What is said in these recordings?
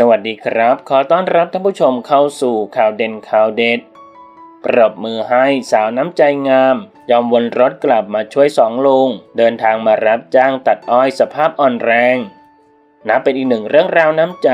สวัสดีครับ ขอต้อนรับท่านผู้ชมเข้าสู่ข่าวเด่นข่าวเด็ด ปรบมือให้สาวน้ำใจงาม ยอมวนรถกลับมาช่วยสองลุง เดินทางมารับจ้างตัดอ้อยสภาพอ่อนแรง นับเป็นอีกหนึ่งเรื่องราวน้ำใจ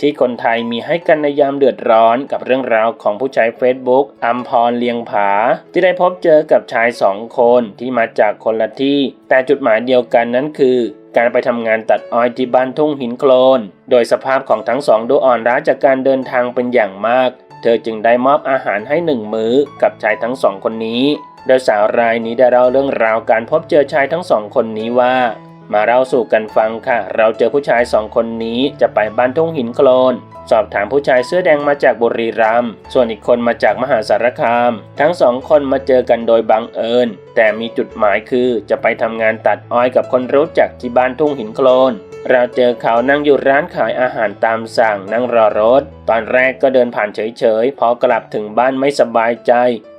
ที่คนไทยมีให้กันในยามเดือดร้อนกับเรื่องราวของผู้ใช้เฟซบุ๊กอัมพรเลียงผา ที่ได้พบเจอกับชายสองคนที่มาจากคนละที่ แต่จุดหมายเดียวกันนั้นคือ การไปทำงานตัดอ้อยที่บ้านทุ่งหินโคลน โดยสภาพของทั้งสองดูอ่อนร้าจากการเดินทางเป็นอย่างมาก เธอจึงได้มอบอาหารให้หนึ่งมื้อกับชายทั้งสองคนนี้ โดยสาวรายนี้ได้เล่าเรื่องราวการพบเจอชายทั้งสองคนนี้ว่า มาเล่าสู่กันฟังค่ะ เราเจอผู้ชายสองคนนี้จะไปบ้านทุ่งหินโคลน สอบถามผู้ชายเสื้อแดงมาจากบุรีรัมย์ส่วนอีกคนมาจากมหาสารคาม ทั้งสองคนมาเจอกันโดยบังเอิญ แต่มีจุดหมายคือจะไปทำงานตัดอ้อยกับคนรู้จักที่บ้านทุ่งหินโคลนเราเจอเขานั่งอยู่ร้านขายอาหารตามสั่งนั่งรอรถ ตอนแรกก็เดินผ่านเฉยๆ พอกลับถึงบ้านไม่สบายใจ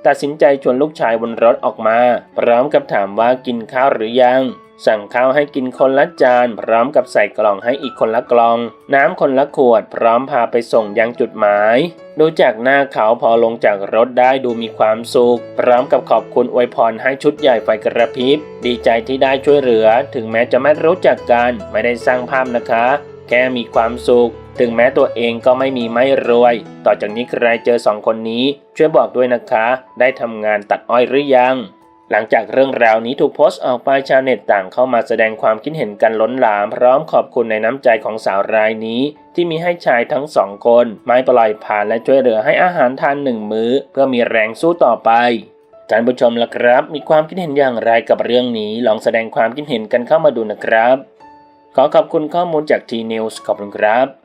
ตัดสินใจชวนลูกชายบนรถออกมา พร้อมกับถามว่ากินข้าวหรือยัง สั่งข้าวให้กินคนละจาน พร้อมกับใส่กล่องให้อีกคนละกล่อง น้ำคนละขวด พร้อมพาไปส่งยังจุดหมาย ดูจากหน้าเขาพอลงจากรถได้ดูมีความสุข พร้อมกับขอบคุณอวยพรให้ชุดใหญ่ไฟกระพริบ ดีใจที่ได้ช่วยเหลือ ถึงแม้จะไม่รู้จักกัน ไม่ได้สร้างภาพนะคะ แค่มีความสุข ถึงแม้ตัวเองก็ไม่มีไม่รวย ต่อจากนี้ใครเจอสองคนนี้ ช่วยบอกด้วยนะคะ ได้ทำงานตัดอ้อยหรือยัง หลังจากเรื่องราวนี้ถูกโพสต์ออกไปชาวเน็ตต่างเข้ามาแสดงความคิดเห็นกันล้นหลาม พร้อมขอบคุณในน้ำใจของสาวรายนี้ ที่มีให้ชายทั้งสองคน ไม่ปล่อยผ่านและช่วยเหลือให้อาหารทานหนึ่งมื้อ เพื่อมีแรงสู้ต่อไปท่านผู้ชมล่ะครับ มีความคิดเห็นอย่างไรกับเรื่องนี้ ลองแสดงความคิดเห็นกันเข้ามาดูนะครับ ขอขอบคุณข้อมูลจากทีนิวส์ขอบคุณครับ